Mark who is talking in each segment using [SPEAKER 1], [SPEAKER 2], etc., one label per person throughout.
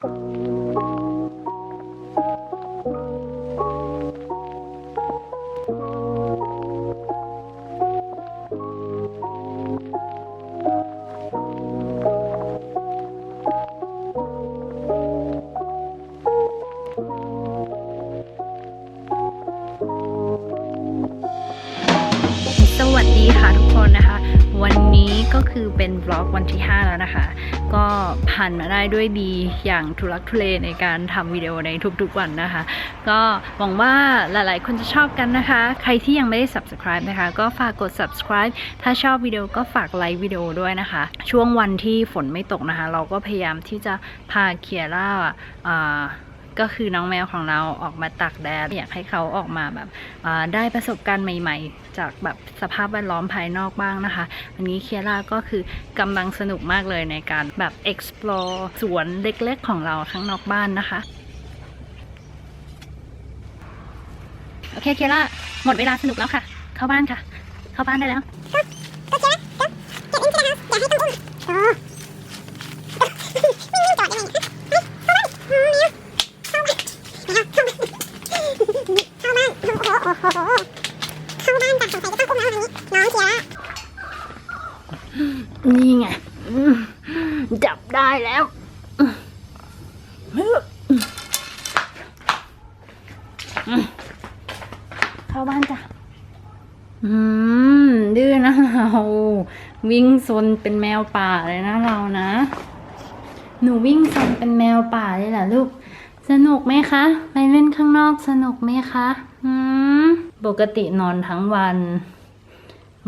[SPEAKER 1] ส ก็คือเป็นบล็อกวันที่ 5 แล้วนะคะ ก็ผ่านมาได้ด้วยดีอย่างทุลักทุเลในการทำวิดีโอในทุกๆวันนะคะ ก็หวังว่าหลายๆ คนจะชอบกันนะคะ ใครที่ยังไม่ได้ subscribe นะคะ ก็ฝากกด subscribe ถ้าชอบวิดีโอก็ฝากไลค์วิดีโอด้วยนะคะ ช่วงวันที่ฝนไม่ตกนะคะ เราก็พยายามที่จะพาเคียร่าอ่า ก็คือน้องแมวของเราออกมาตักแดดอยากให้เขาออกมาแบบได้ประสบการณ์ใหม่ ๆ จากแบบสภาพแวดล้อมภายนอกบ้างนะคะ อันนี้เคียร่าก็คือกำลังสนุกมากเลยในการแบบ explore สวนเล็กๆของเราข้างนอกบ้านนะคะโอเคเคียร่าหมดเวลาสนุกแล้วค่ะ เข้าบ้านค่ะ เข้าบ้านได้แล้วนี่ไงอืม เข้าบ้านจากสงสัยจะต้องอุ้มแล้ววันี้ น้องเทียนี่ไง จับได้แล้ว เข้าบ้านจ้ะ อืม ดื้อนะเรา วิ่งซนเป็นแมวป่าเลยนะเรานะ หนูวิ่งซนเป็นแมวป่าเลยแหละลูก สนุกไหมคะ ไปเล่นข้างนอกสนุกไหมคะอืมปกตินอนทั้งวัน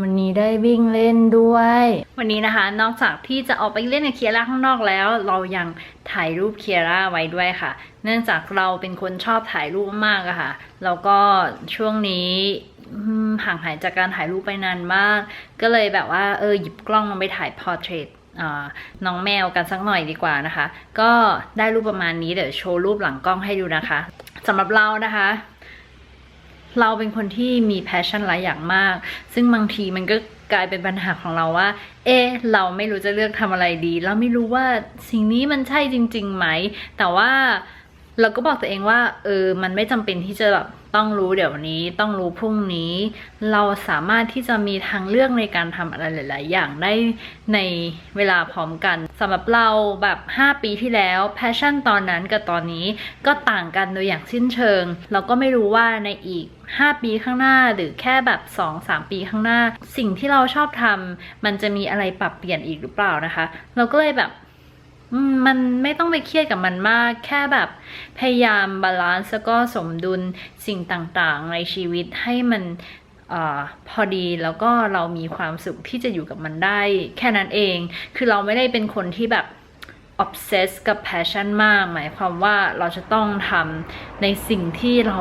[SPEAKER 1] วันนี้ได้วิ่งเล่นด้วย วันนี้นะคะ นอกจากที่จะออกไปเล่นกับเคียร่าข้างนอกแล้ว เรายังถ่ายรูปเคียร่าไว้ด้วยค่ะ เนื่องจากเราเป็นคนชอบถ่ายรูปมากอะค่ะ แล้วก็ช่วงนี้ห่างหายจากการถ่ายรูปไปนานมาก ก็เลยแบบว่าเออหยิบกล้องมาไปถ่ายพอร์เทรต น้องแมวกันสักหน่อยดีกว่านะคะ ก็ได้รูปประมาณนี้เดี๋ยวโชว์รูปหลังกล้องให้ดูนะคะสำหรับเรานะคะเราเป็นคนที่มีแพชชั่นหลายอย่างมาก ซึ่งบางทีมันก็กลายเป็นปัญหาของเราว่า เอ๊เราไม่รู้จะเลือกทำอะไรดี เราไม่รู้ว่าสิ่งนี้มันใช่จริงๆไหม แต่ว่า เราก็บอกตัวเองว่าเออมันไม่จำเป็นที่จะแบบต้องรู้เดี๋ยวนี้ต้องรู้พรุ่งนี้ เราสามารถที่จะมีทางเลือกในการทำอะไรหลาย ๆ อย่างได้ในเวลาพร้อมกันสำหรับเราแบบ 5 ปีที่แล้วแพชชั่นตอนนั้นกับตอนนี้ก็ต่างกันโดยอย่างสิ้นเชิง เราก็ไม่รู้ว่าในอีก 5 ปีข้างหน้าหรือแค่แบบ 2-3 ปีข้างหน้า สิ่งที่เราชอบทำมันจะมีอะไรปรับเปลี่ยนอีกหรือเปล่านะคะ เราก็เลยแบบ มันไม่ต้องไปเครียดกับมันมาก แค่แบบพยายามบาลานซ์แล้วก็สมดุลสิ่งต่างๆ ในชีวิตให้มันอพอดีแล้วก็เรามีความสุขที่จะอยู่กับมันได้ แค่นั้นเอง คือเราไม่ได้เป็นคนที่แบบ obsess กับ passion มาก หมายความว่าเราจะต้องทำในสิ่งที่เรา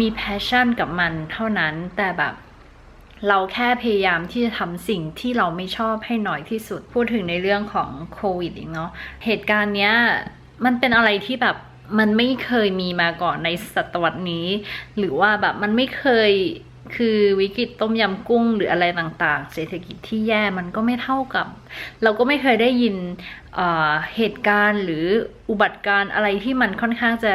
[SPEAKER 1] มี passion กับมันเท่านั้นแต่แบบ เราแค่พยายามที่จะทำสิ่งที่เราไม่ชอบให้น้อยที่สุด พูดถึงในเรื่องของโควิดอีกเนาะ เหตุการณ์เนี้ยมันเป็นอะไรที่แบบมันไม่เคยมีมาก่อนในศตวรรษนี้ หรือว่าแบบมันไม่เคยคือวิกฤตต้มยำกุ้งหรืออะไรต่างๆ เศรษฐกิจที่แย่มันก็ไม่เท่ากับ เราก็ไม่เคยได้ยินเอ่อเหตุการณ์หรืออุบัติการณ์อะไรที่มันค่อนข้างจะ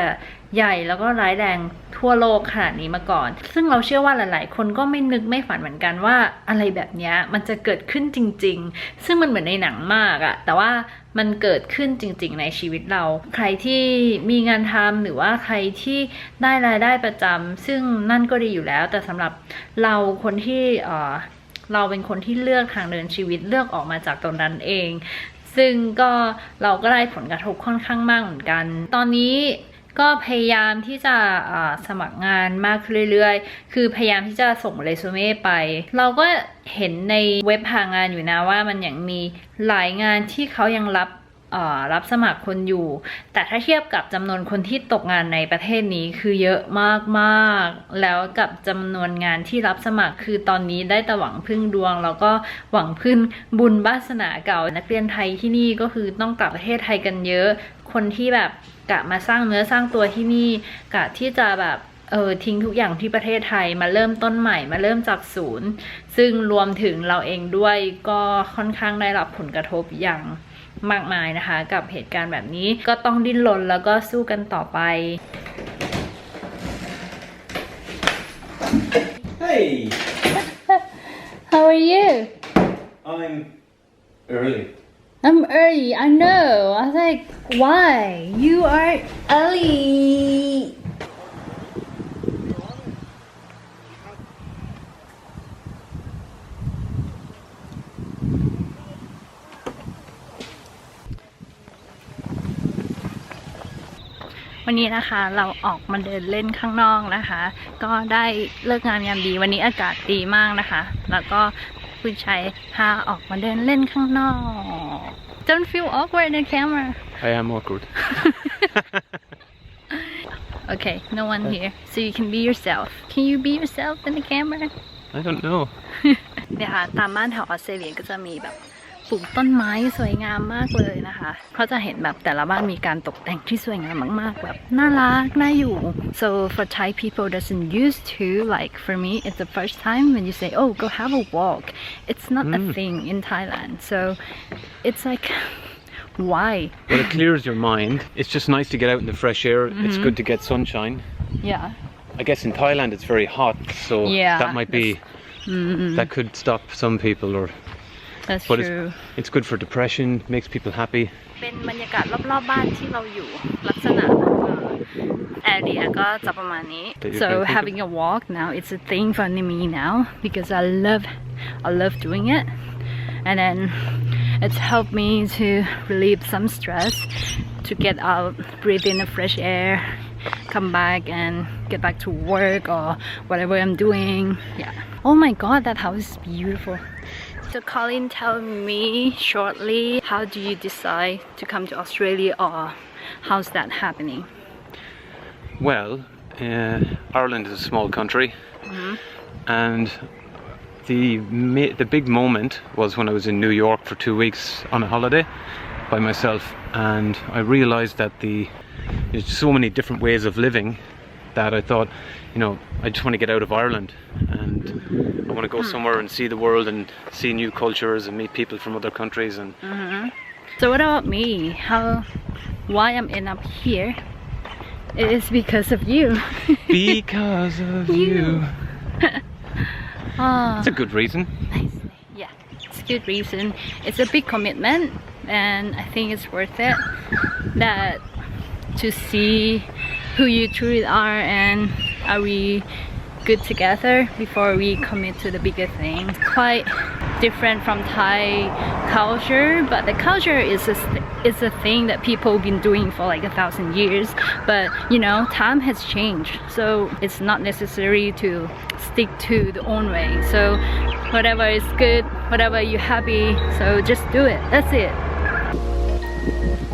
[SPEAKER 1] ใหญ่แล้วก็ร้ายแรงทั่วโลกขนาดนี้มาก่อน ซึ่งเราเชื่อว่าหลาย ๆ คนก็ไม่นึกไม่ฝันเหมือนกันว่าอะไรแบบนี้มันจะเกิดขึ้นจริง ๆ ซึ่งมันเหมือนในหนังมากอะแต่ว่ามันเกิดขึ้นจริง ๆ ในชีวิตเรา ใครที่มีงานทำหรือว่าใครที่ได้รายได้ประจำซึ่งนั่นก็ดีอยู่แล้ว แต่สำหรับเราคนที่เออเราเป็นคนที่เลือกทางเดินชีวิตเลือกออกมาจากตรงนั้นเอง ซึ่งก็เราก็ได้ผลกระทบค่อนข้างมากเหมือนกัน ตอนนี้ ก็พยายามที่จะสมัครงานมากขึ้นเรื่อยๆ คือพยายามที่จะส่งเรซูเม่ไป เราก็เห็นในเว็บหางานอยู่นะว่ามันยังมีหลายงานที่เขายังรับ รับสมัครคนอยู่ แต่ถ้าเทียบกับจำนวนคนที่ตกงานในประเทศนี้คือเยอะมากๆ แล้วกับจำนวนงานที่รับสมัครคือตอนนี้ได้แต่หวังพึ่งดวง แล้วก็หวังพึ่งบุญวาสนาเก่า นักเรียนไทยที่นี่ก็คือต้องกลับประเทศไทยกันเยอะ คนที่แบบกะมาสร้างเนื้อสร้างตัวที่นี่กะที่จะแบบเออทิ้งทุกอย่างที่ประเทศไทยมาเริ่มต้นใหม่มาเริ่มจากศูนย์ ซึ่งรวมถึงเราเองด้วยก็ค่อนข้างได้รับผลกระทบอย่าง มากมายนะคะ กับเหตุการณ์แบบนี้ก็ต้องดิ้นรนแล้วก็สู้กันต่อไป
[SPEAKER 2] Hey,
[SPEAKER 1] How are you
[SPEAKER 2] I'm early.
[SPEAKER 1] I'm early I know I was like why you are early วั นนี้นะคะ เราออกมาเดินเล่นข้างนอกนะคะ ก็ได้เลิกงานยามดีวันนี้อากาศดีมากนะคะ แล้วก็คุณชัยพาออกมาเดินเล่นข้างนอก Don't feel awkward in the camera
[SPEAKER 2] I am awkward.
[SPEAKER 1] Okay no one here so you can be yourself Can you be yourself in the camera
[SPEAKER 2] I don't know.
[SPEAKER 1] เนี่ยค่ะตามบ้านแถวออสเตรเลียก็จะมีแบบ ปลูกต้นไม้สวยงามมากเลยนะคะเขาจะเห็นแบบแต่ละบ้านมีการตกแต่งที่สวยงามมากๆแบบน่ารักน่าอยู่ so for Thai people doesn't used to like for me it's the first time when you say oh go have a walk it's not a thing in Thailand so it's like why
[SPEAKER 2] Well, it clears your mind. It's just nice to get out in the fresh air. It's good to get sunshine.
[SPEAKER 1] yeah
[SPEAKER 2] I guess in Thailand it's very hot, so
[SPEAKER 1] Yeah,
[SPEAKER 2] that might be that could stop some people, or
[SPEAKER 1] that's
[SPEAKER 2] but it's
[SPEAKER 1] true
[SPEAKER 2] it's good for depression. Makes people happy.
[SPEAKER 1] เป็นบรรยากาศรอบๆบ้านที่เราอยู่ลักษณะแอเรียก็จะประมาณนี้
[SPEAKER 2] That you
[SPEAKER 1] so
[SPEAKER 2] can think of-
[SPEAKER 1] having a walk now it's a thing for me now because I love I love doing it and then it's helped me to relieve some stress to get out breathe in the fresh air come back and get back to work or whatever I'm doing yeah oh my god that house is beautiful so Colin tell me shortly how do you decide to come to Australia or how's that happening?
[SPEAKER 2] Well, uh, Ireland is a small country, and the the big moment was when I was in New York for two weeks on a holiday by myself, and I realised that the there's so many different ways of living that I thought, you know, I just want to get out of Ireland and I want to go somewhere and see the world and see new cultures and meet people from other countries and
[SPEAKER 1] so what about me how why I'm end up here it is because of you
[SPEAKER 2] because of you.
[SPEAKER 1] Ah.
[SPEAKER 2] It's a good reason.
[SPEAKER 1] Nice. Yeah, it's a good reason. It's a big commitment, and I think it's worth it. That to see who you truly are and are we good together before we commit to the bigger thing. Quite different from Thai culture, but the culture is a is a thing that people have been doing for like a thousand years. But you know, time has changed, so it's not necessary to stick to the own way. So whatever is good, whatever you're happy, so just do it. That's it.